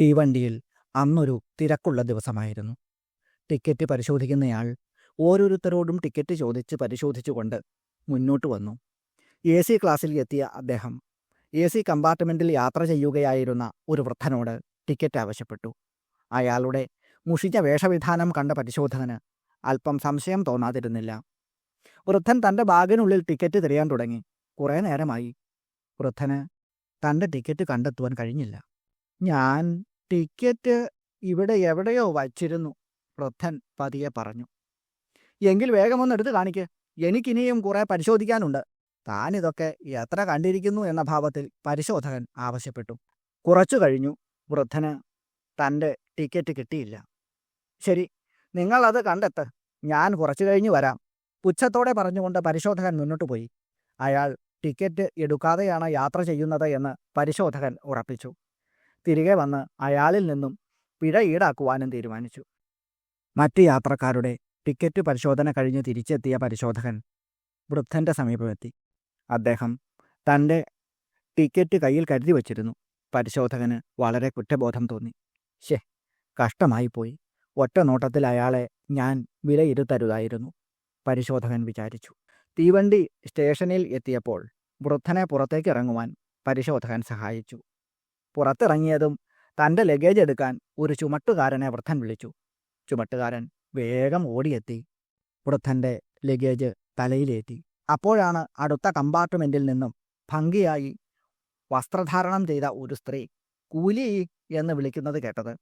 തീവണ്ടിയിൽ അന്നൊരു തിരക്കുള്ള ദിവസമായിരുന്നു. ടിക്കറ്റ് പരിശോധിക്കുന്നയാൾ ഓരോരുത്തരോടും ടിക്കറ്റ് ചോദിച്ച് പരിശോധിച്ചുകൊണ്ട് മുന്നോട്ട് വന്നു. എ സി ക്ലാസ്സിൽ എത്തിയ അദ്ദേഹം എ സി കമ്പാർട്ട്മെന്റിൽ യാത്ര ചെയ്യുകയായിരുന്ന ഒരു വൃദ്ധനോട് ടിക്കറ്റ് ആവശ്യപ്പെട്ടു. അയാളുടെ മുഷിഞ്ഞ വേഷവിധാനം കണ്ട പരിശോധകന് അല്പം സംശയം തോന്നാതിരുന്നില്ല. വൃദ്ധൻ തന്റെ ബാഗിനുള്ളിൽ ടിക്കറ്റ് തിരയാൻ തുടങ്ങി. കുറേ നേരമായി. വൃദ്ധന് തന്റെ ടിക്കറ്റ് കണ്ടെത്തുവാൻ കഴിഞ്ഞില്ല. ഞാൻ ടിക്കറ്റ് ഇവിടെ എവിടെയോ വച്ചിരുന്നു വൃദ്ധൻ പതിയെ പറഞ്ഞു. എങ്കിൽ വേഗമൊന്നെടുത്ത് കാണിക്ക്. എനിക്കിനിയും കുറെ പരിശോധിക്കാനുണ്ട്. താനിതൊക്കെ എത്ര കണ്ടിരിക്കുന്നു എന്ന ഭാവത്തിൽ പരിശോധകൻ ആവശ്യപ്പെട്ടു. കുറച്ചു കഴിഞ്ഞു. വൃദ്ധന് തന്റെ ടിക്കറ്റ് കിട്ടിയില്ല. ശരി നിങ്ങളത് കണ്ടെത്ത്. ഞാൻ കുറച്ചു കഴിഞ്ഞു വരാം. പുച്ഛത്തോടെ പറഞ്ഞുകൊണ്ട് പരിശോധകൻ മുന്നോട്ട് പോയി. അയാൾ ടിക്കറ്റ് എടുക്കാതെയാണ് യാത്ര ചെയ്യുന്നത് എന്ന് പരിശോധകൻ ഉറപ്പിച്ചു. തിരികെ വന്ന് അയാളിൽ നിന്നും പിഴ ഈടാക്കുവാനും തീരുമാനിച്ചു. മറ്റ് യാത്രക്കാരുടെ ടിക്കറ്റ് പരിശോധന കഴിഞ്ഞ് തിരിച്ചെത്തിയ പരിശോധകൻ വൃദ്ധന്റെ സമീപമെത്തി. അദ്ദേഹം തന്റെ ടിക്കറ്റ് കയ്യിൽ കരുതി വച്ചിരുന്നു. പരിശോധകന് വളരെ കുറ്റബോധം തോന്നി. ഷേ കഷ്ടമായിപ്പോയി ഒറ്റ നോട്ടത്തിൽ അയാളെ ഞാൻ വിലയിരുത്തരുതായിരുന്നു പരിശോധകൻ വിചാരിച്ചു. തീവണ്ടി സ്റ്റേഷനിൽ എത്തിയപ്പോൾ വൃദ്ധനെ പുറത്തേക്ക് ഇറങ്ങുവാൻ പരിശോധകൻ സഹായിച്ചു. പുറത്തിറങ്ങിയതും തന്റെ ലഗേജ് എടുക്കാൻ ഒരു ചുമട്ടുകാരനെ വൃദ്ധൻ വിളിച്ചു. ചുമട്ടുകാരൻ വേഗം ഓടിയെത്തി. വൃദ്ധന്റെ ലഗേജ് തലയിലേറ്റി. അപ്പോഴാണ് അടുത്ത കമ്പാർട്ട്മെന്റിൽ നിന്നും ഭംഗിയായി വസ്ത്രധാരണം ചെയ്ത ഒരു സ്ത്രീ കൂലി എന്ന് വിളിക്കുന്നത് കേട്ടത്.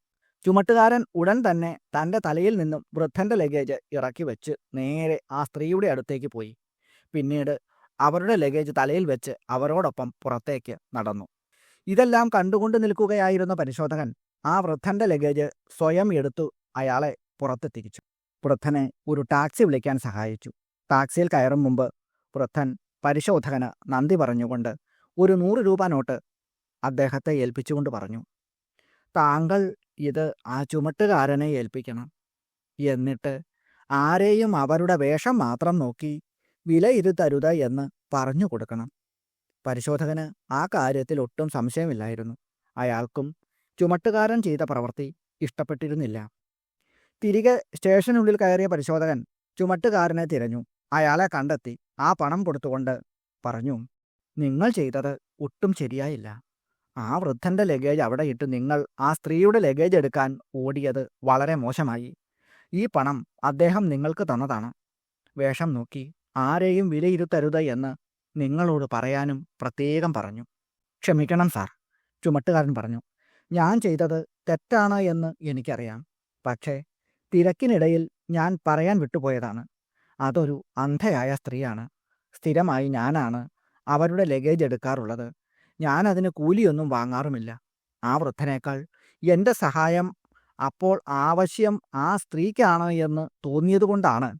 ചുമട്ടുകാരൻ ഉടൻ തന്നെ തന്റെ തലയിൽ നിന്നും വൃദ്ധന്റെ ലഗേജ് ഇറക്കി വെച്ച് നേരെ ആ സ്ത്രീയുടെ അടുത്തേക്ക് പോയി. പിന്നീട് അവരുടെ ലഗേജ് തലയിൽ വെച്ച് അവരോടൊപ്പം പുറത്തേക്ക് നടന്നു. ഇതെല്ലാം കണ്ടുകൊണ്ട് നിൽക്കുകയായിരുന്ന പരിശോധകൻ ആ വൃദ്ധന്റെ ലഗേജ് സ്വയം എടുത്തു അയാളെ പുറത്തെത്തിച്ചു. വൃദ്ധനെ ഒരു ടാക്സി വിളിക്കാൻ സഹായിച്ചു. ടാക്സിയിൽ കയറും മുമ്പ് വൃദ്ധൻ പരിശോധകന് നന്ദി പറഞ്ഞുകൊണ്ട് ഒരു നൂറ് രൂപ നോട്ട് അദ്ദേഹത്തെ ഏൽപ്പിച്ചുകൊണ്ട് പറഞ്ഞു. താങ്കൾ ഇത് ആ ചുമട്ടുകാരനെ ഏൽപ്പിക്കണം. എന്നിട്ട് ആരെയും അവരുടെ വേഷം മാത്രം നോക്കി വില വിലയിരുത്തരുത് എന്ന് പറഞ്ഞു കൊടുക്കണം. പരിശോധകന് ആ കാര്യത്തിൽ ഒട്ടും സംശയമില്ലായിരുന്നു. അയാൾക്കും ചുമട്ടുകാരൻ ചെയ്ത പ്രവൃത്തി ഇഷ്ടപ്പെട്ടിരുന്നില്ല. തിരികെ സ്റ്റേഷനുള്ളിൽ കയറിയ പരിശോധകൻ ചുമട്ടുകാരനെ തിരഞ്ഞു. അയാളെ കണ്ടെത്തി ആ പണം കൊടുത്തുകൊണ്ട് പറഞ്ഞു നിങ്ങൾ ചെയ്തത് ഒട്ടും ശരിയായില്ല. ആ വൃദ്ധന്റെ ലഗേജ് അവിടെ ഇട്ട് നിങ്ങൾ ആ സ്ത്രീയുടെ ലഗേജ് എടുക്കാൻ ഓടിയത് വളരെ മോശമായി. ഈ പണം അദ്ദേഹം നിങ്ങൾക്ക് തന്നതാണ്. വേഷം നോക്കി ആരെയും വിലയിരുത്തരുത് എന്ന് നിങ്ങളോട് പറയാനും പ്രത്യേകം പറഞ്ഞു. ക്ഷമിക്കണം സാർ. ചുമട്ടുകാരൻ പറഞ്ഞു. ഞാൻ ചെയ്തത് തെറ്റാണ് എന്ന് എനിക്കറിയാം. പക്ഷേ തിരക്കിനിടയിൽ ഞാൻ പറയാൻ വിട്ടുപോയതാണ്. അതൊരു അന്ധയായ സ്ത്രീയാണ്. സ്ഥിരമായി ഞാനാണ് അവരുടെ ലഗേജ് എടുക്കാറുള്ളത്. ഞാൻ അതിന് കൂലിയൊന്നും വാങ്ങാറുമില്ല. ആ വൃദ്ധനേക്കാൾ എന്റെ സഹായം അപ്പോൾ ആവശ്യം ആ സ്ത്രീക്കാണ് എന്ന് തോന്നിയതുകൊണ്ടാണ്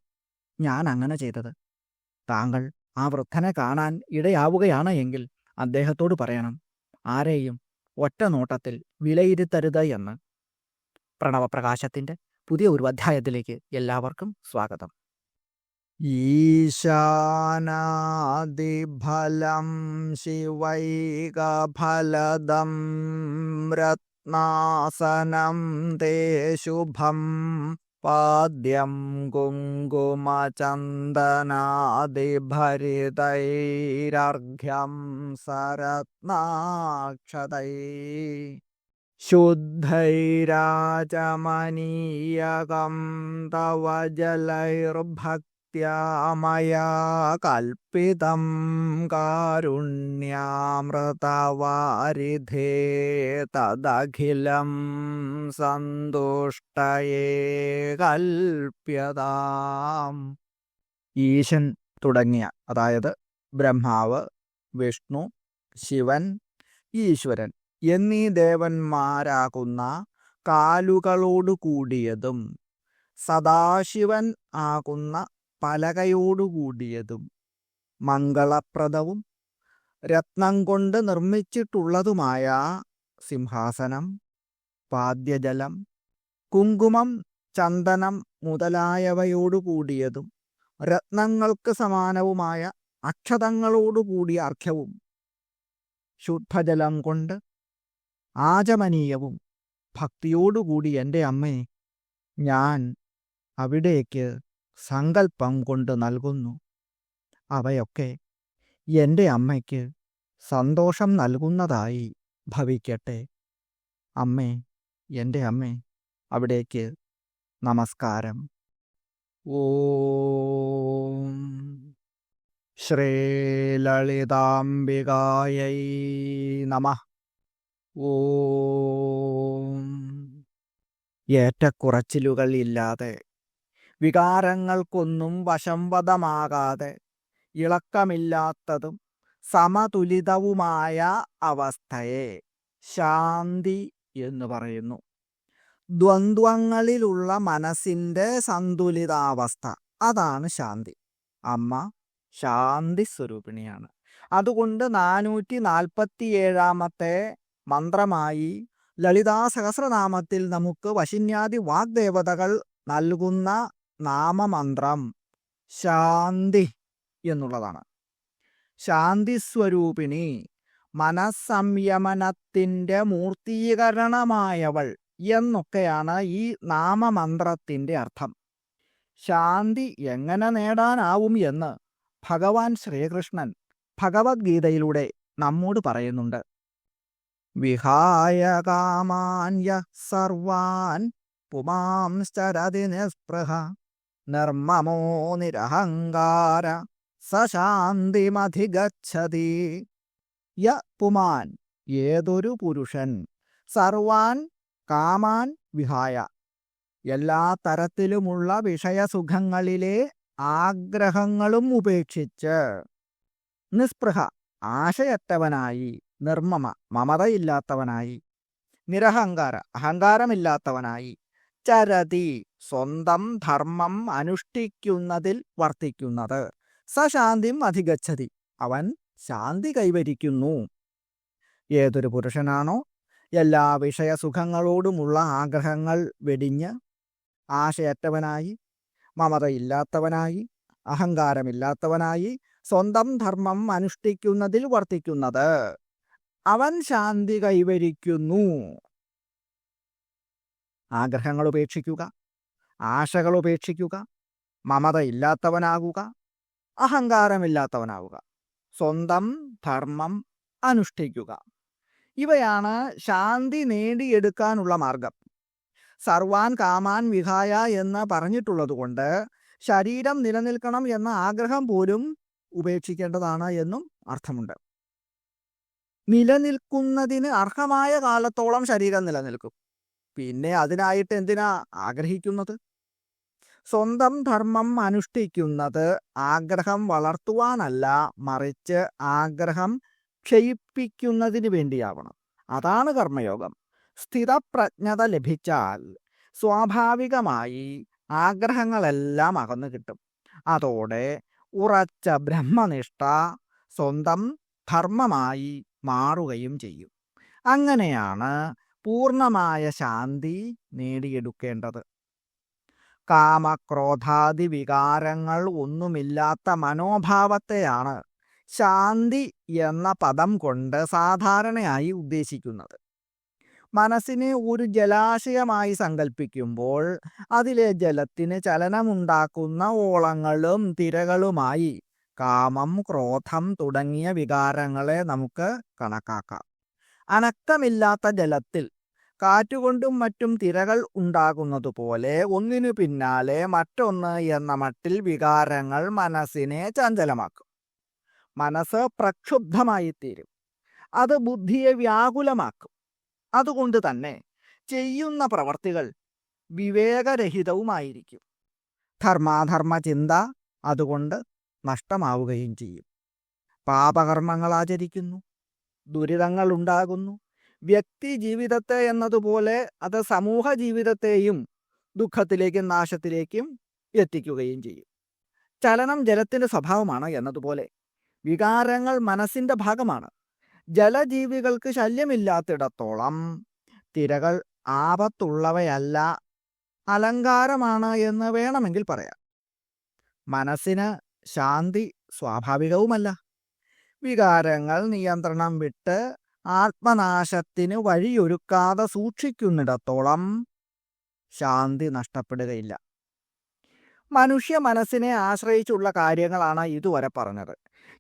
ഞാൻ അങ്ങനെ ചെയ്തത്. താങ്കൾ ആ വൃദ്ധനെ കാണാൻ ഇടയാവുകയാണ് എങ്കിൽ അദ്ദേഹത്തോട് പറയണം ആരെയും ഒറ്റ നോട്ടത്തിൽ വിലയിരുത്തരുത് എന്ന്. പ്രണവപ്രകാശത്തിന്റെ പുതിയ ഒരു അധ്യായത്തിലേക്ക് എല്ലാവർക്കും സ്വാഗതം. ഈശാനാദിഫലം ശിവൈകഫലദം രത്നാസനം തേ ശുഭം पाद्यं कुङ्कुमचन्दनादिभरितैरर्घ्यं सरत्नाक्षदै शुद्धैराचमनीयकं तव जलैर्भक् മയാ കൽപ്പിതം കാരുണ്യാമൃതവാരിധേ തദഖിലം സന്തുഷ്ടയേ കൽപ്യതാം. ഈശൻ തുടങ്ങിയ അതായത് ബ്രഹ്മാവ് വിഷ്ണു ശിവൻ ഈശ്വരൻ എന്നീ ദേവന്മാരാകുന്ന കാലുകളോടു കൂടിയതും സദാശിവൻ ആകുന്ന പലകയോടു കൂടിയതും മംഗളപ്രദവും രത്നം കൊണ്ട് നിർമ്മിച്ചിട്ടുള്ളതുമായ സിംഹാസനം പാദ്യജലം കുങ്കുമം ചന്ദനം മുതലായവയോടുകൂടിയതും രത്നങ്ങൾക്ക് സമാനവുമായ അക്ഷതങ്ങളോടുകൂടിയ അർഘ്യവും ശുദ്ധജലം കൊണ്ട് ആചമനീയവും ഭക്തിയോടുകൂടി എന്റെ അമ്മേ ഞാൻ അവിടേക്ക് സങ്കല്പം കൊണ്ട് നൽകുന്നു. അവയൊക്കെ എന്റെ അമ്മയ്ക്ക് സന്തോഷം നൽകുന്നതായി ഭവിക്കട്ടെ. അമ്മേ എന്റെ അമ്മേ അവിടേക്ക് നമസ്കാരം. ഓം ശ്രീലളിതാംബികായൈ നമ. ഓം. ഏറ്റക്കുറച്ചിലുകൾ ഇല്ലാതെ വികാരങ്ങൾക്കൊന്നും വശംവദമാകാതെ ഇളക്കമില്ലാത്തതും സമതുലിതവുമായ അവസ്ഥയെ ശാന്തി എന്ന് പറയുന്നു. ദ്വന്ദ്വങ്ങളിലുള്ള മനസ്സിന്റെ സന്തുലിതാവസ്ഥ അതാണ് ശാന്തി. അമ്മ ശാന്തി സ്വരൂപിണിയാണ്. അതുകൊണ്ട് നാനൂറ്റി നാൽപ്പത്തിയേഴാമത്തെ മന്ത്രമായി ലളിതാ സഹസ്രനാമത്തിൽ നമുക്ക് വശിന്യാദി വാഗ്ദേവതകൾ നൽകുന്ന നാമമന്ത്രം ശാന്തി എന്നുള്ളതാണ്. ശാന്തി സ്വരൂപിണി മനസ്സംയമനത്തിന്റെ മൂർത്തീകരണമായവൾ എന്നൊക്കെയാണ് ഈ നാമമന്ത്രത്തിന്റെ അർത്ഥം. ശാന്തി എങ്ങനെ നേടാനാവും എന്ന് ഭഗവാൻ ശ്രീകൃഷ്ണൻ ഭഗവത്ഗീതയിലൂടെ നമ്മോട് പറയുന്നുണ്ട്. വിഹായ കാമാന്യ സർവാൻ പുമാംശ്ചരതി നിസ്പൃഹ നിർമ്മമോ നിരഹങ്കാര സശാന്തിമധിഗച്ഛതി. യ പുമാൻ ഏതൊരു പുരുഷൻ? സർവാൻ കാമാൻ വിഹായ. എല്ലാ തരത്തിലുമുള്ള വിഷയസുഖങ്ങളിലെ ആഗ്രഹങ്ങളും ഉപേക്ഷിച്ച് നിസ്പൃഹ ആശയറ്റവനായി നിർമ്മമ മമതയില്ലാത്തവനായി നിരഹങ്കാര അഹങ്കാരമില്ലാത്തവനായി ചരതി സ്വന്തം ധർമ്മം അനുഷ്ഠിക്കുന്നതിൽ വർത്തിക്കുന്നത്. സശാന്തിം അധികച്ഛതി അവൻ ശാന്തി കൈവരിക്കുന്നു. ഏതൊരു പുരുഷനാണോ എല്ലാ വിഷയസുഖങ്ങളോടുമുള്ള ആഗ്രഹങ്ങൾ വെടിഞ്ഞ് ആശയറ്റവനായി മമതയില്ലാത്തവനായി അഹങ്കാരമില്ലാത്തവനായി സ്വന്തം ധർമ്മം അനുഷ്ഠിക്കുന്നതിൽ വർത്തിക്കുന്നത്. അവൻ ശാന്തി കൈവരിക്കുന്നു. ആഗ്രഹങ്ങൾ ഉപേക്ഷിക്കുക ആശകൾ ഉപേക്ഷിക്കുക മമതയില്ലാത്തവനാകുക അഹങ്കാരമില്ലാത്തവനാവുക സ്വന്തം ധർമ്മം അനുഷ്ഠിക്കുക. ഇവയാണ് ശാന്തി നേടിയെടുക്കാനുള്ള മാർഗം. സർവാൻ കാമാൻ വിഹായ എന്ന് പറഞ്ഞിട്ടുള്ളതുകൊണ്ട് ശരീരം നിലനിൽക്കണം എന്ന ആഗ്രഹം പോലും ഉപേക്ഷിക്കേണ്ടതാണ് എന്നും അർത്ഥമുണ്ട്. നിലനിൽക്കുന്നതിന് അർഹമായ കാലത്തോളം ശരീരം നിലനിൽക്കും. പിന്നെ അതിനായിട്ട് എന്തിനാ ആഗ്രഹിക്കുന്നത്? സ്വന്തം ധർമ്മം അനുഷ്ഠിക്കുന്നത് ആഗ്രഹം വളർത്തുവാനല്ല മറിച്ച് ആഗ്രഹം ക്ഷയിപ്പിക്കുന്നതിന് വേണ്ടിയാവണം. അതാണ് കർമ്മയോഗം. സ്ഥിതപ്രജ്ഞത ലഭിച്ചാൽ സ്വാഭാവികമായി ആഗ്രഹങ്ങളെല്ലാം അകന്നു കിട്ടും. അതോടെ ഉറച്ച ബ്രഹ്മനിഷ്ഠ സ്വന്തം ധർമ്മമായി മാറുകയും ചെയ്യും. അങ്ങനെയാണ് പൂർണമായ ശാന്തി നേടിയെടുക്കേണ്ടത്. കാമക്രോധാദി വികാരങ്ങൾ ഒന്നുമില്ലാത്ത മനോഭാവത്തെയാണ് ശാന്തി എന്ന പദം കൊണ്ട് സാധാരണയായി ഉദ്ദേശിക്കുന്നത്. മനസ്സിനെ ഒരു ജലാശയമായി സങ്കല്പിക്കുമ്പോൾ അതിലെ ജലത്തിന് ചലനമുണ്ടാക്കുന്ന ഓളങ്ങളും തിരകളുമായി കാമം ക്രോധം തുടങ്ങിയ വികാരങ്ങളെ നമുക്ക് കണക്കാക്കാം. അനക്കമില്ലാത്ത ജലത്തിൽ കാറ്റുകൊണ്ടും മറ്റും തിരകൾ ഉണ്ടാകുന്നതുപോലെ ഒന്നിനു പിന്നാലെ മറ്റൊന്ന് എന്ന മട്ടിൽ വികാരങ്ങൾ മനസ്സിനെ ചഞ്ചലമാക്കും. മനസ്സ് പ്രക്ഷുബ്ധമായി തീരും അത് ബുദ്ധിയെ വ്യാകുലമാക്കും. അതുകൊണ്ട് തന്നെ ചെയ്യുന്ന പ്രവർത്തികൾ വിവേകരഹിതവുമായിരിക്കും. ധർമാധർമ്മ ചിന്ത അതുകൊണ്ട് നഷ്ടമാവുകയും ചെയ്യും. പാപകർമ്മങ്ങൾ ആചരിക്കുന്നു. ദുരിതങ്ങൾ ഉണ്ടാകുന്നു വ്യക്തി ജീവിതത്തെ എന്നതുപോലെ അത് സമൂഹ ജീവിതത്തെയും ദുഃഖത്തിലേക്കും നാശത്തിലേക്കും എത്തിക്കുകയും ചെയ്യും. ചലനം ജലത്തിന്റെ സ്വഭാവമാണ് എന്നതുപോലെ. വികാരങ്ങൾ മനസ്സിന്റെ ഭാഗമാണ്. ജലജീവികൾക്ക് ശല്യമില്ലാത്തിടത്തോളം തിരകൾ ആപത്തുള്ളവയല്ല അലങ്കാരമാണ് എന്ന് വേണമെങ്കിൽ പറയാം. മനസ്സിന് ശാന്തി സ്വാഭാവികവുമല്ല. വികാരങ്ങൾ നിയന്ത്രണം വിട്ട് ആത്മനാശത്തിന് വഴിയൊരുക്കാതെ സൂക്ഷിക്കുന്നിടത്തോളം ശാന്തി നഷ്ടപ്പെടുകയില്ല. മനുഷ്യ മനസ്സിനെ ആശ്രയിച്ചുള്ള കാര്യങ്ങളാണ് ഇതുവരെ പറഞ്ഞത്.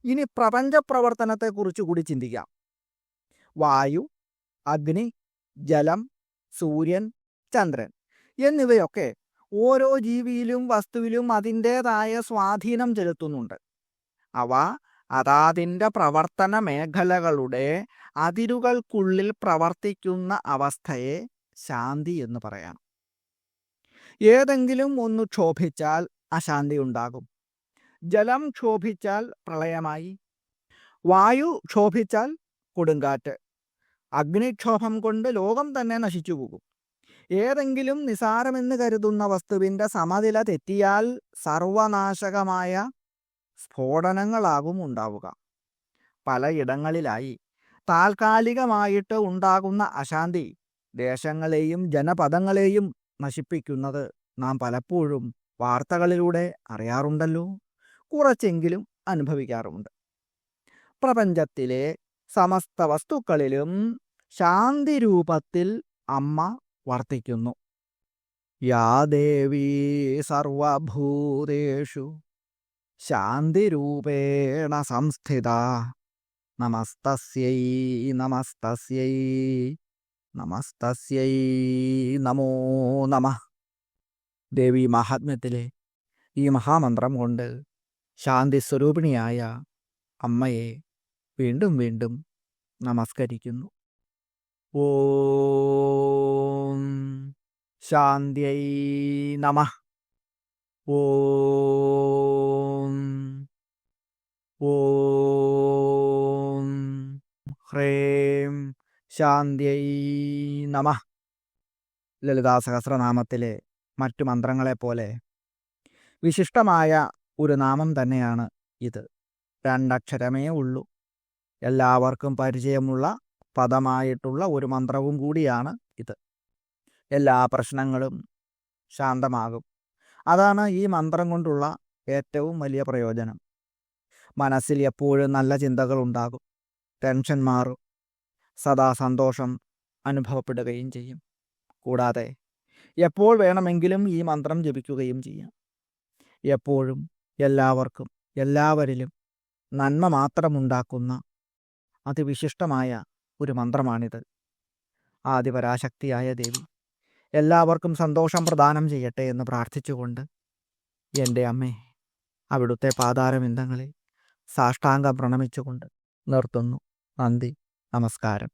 ഇനി പ്രപഞ്ച പ്രവർത്തനത്തെക്കുറിച്ച് കൂടി ചിന്തിക്കാം. വായു അഗ്നി ജലം സൂര്യൻ ചന്ദ്രൻ എന്നിവയൊക്കെ ഓരോ ജീവിയിലും വസ്തുവിലും അതിന്റേതായ സ്വാധീനം ചെലുത്തുന്നുണ്ട്. അവ അതാതിന്റെ പ്രവർത്തന മേഖലകളുടെ അതിരുകൾക്കുള്ളിൽ പ്രവർത്തിക്കുന്ന അവസ്ഥയെ ശാന്തി എന്ന് പറയാം. ഏതെങ്കിലും ഒന്ന് ക്ഷോഭിച്ചാൽ അശാന്തി ഉണ്ടാകും. ജലം ക്ഷോഭിച്ചാൽ പ്രളയമായി. വായു ക്ഷോഭിച്ചാൽ കൊടുങ്കാറ്റ്. അഗ്നിക്ഷോഭം കൊണ്ട് ലോകം തന്നെ നശിച്ചു പോകും. ഏതെങ്കിലും നിസാരമെന്ന് കരുതുന്ന വസ്തുവിന്റെ സമനില തെറ്റിയാൽ സർവനാശകമായ സ്ഫോടനങ്ങളാകും ഉണ്ടാവുക പലയിടങ്ങളിലായി താൽക്കാലികമായിട്ട് ഉണ്ടാകുന്ന അശാന്തി ദേശങ്ങളെയും ജനപദങ്ങളെയും നശിപ്പിക്കുന്നത് നാം പലപ്പോഴും വാർത്തകളിലൂടെ അറിയാറുണ്ടല്ലോ. കുറച്ചെങ്കിലും അനുഭവിക്കാറുമുണ്ട്. പ്രപഞ്ചത്തിലെ സമസ്ത വസ്തുക്കളിലും ശാന്തി രൂപത്തിൽ അമ്മ വർത്തിക്കുന്നു. യാ ദേവീ സർവഭൂതേഷു ശാന്തിരൂപേണ സംസ്ഥിത. നമസ്തസ്യൈ നമസ്തസ്യൈ നമസ്തസ്യൈ നമോ നമ. ദേവി മഹാത്മ്യത്തിലെ ഈ മഹാമന്ത്രം കൊണ്ട് ശാന്തി സ്വരൂപിണിയായ അമ്മയെ വീണ്ടും വീണ്ടും നമസ്കരിക്കുന്നു. ഓം ശാന്തിയൈ നമ. ഓം ഓം ഹ്രേം ശാന്തിയൈ നമ. ലളിതാ സഹസ്രനാമത്തിലെ മറ്റു മന്ത്രങ്ങളെപ്പോലെ വിശിഷ്ടമായ ഒരു നാമം തന്നെയാണ് ഇത്. രണ്ടക്ഷരമേ ഉള്ളൂ. എല്ലാവർക്കും പരിചയമുള്ള പദമായിട്ടുള്ള ഒരു മന്ത്രവും കൂടിയാണ് ഇത്. എല്ലാ പ്രശ്നങ്ങളും ശാന്തമാകും. അതാണ് ഈ മന്ത്രം കൊണ്ടുള്ള ഏറ്റവും വലിയ പ്രയോജനം. മനസ്സിൽ എപ്പോഴും നല്ല ചിന്തകൾ ഉണ്ടാകും ടെൻഷൻ മാറും. സദാ സന്തോഷം അനുഭവപ്പെടുകയും ചെയ്യും. കൂടാതെ എപ്പോൾ വേണമെങ്കിലും ഈ മന്ത്രം ജപിക്കുകയും ചെയ്യാം. എപ്പോഴും എല്ലാവർക്കും എല്ലാവരിലും നന്മ മാത്രമുണ്ടാക്കുന്ന അതിവിശിഷ്ടമായ ഒരു മന്ത്രമാണിത്. ആദിപരാശക്തിയായ ദേവി എല്ലാവർക്കും സന്തോഷം പ്രദാനം ചെയ്യട്ടെ എന്ന് പ്രാർത്ഥിച്ചുകൊണ്ട് എന്റെ അമ്മേ അവിടുത്തെ പാതാരബിന്ദങ്ങളിൽ സാഷ്ടാംഗം പ്രണമിച്ചുകൊണ്ട് നിർത്തുന്നു. നന്ദി. നമസ്കാരം.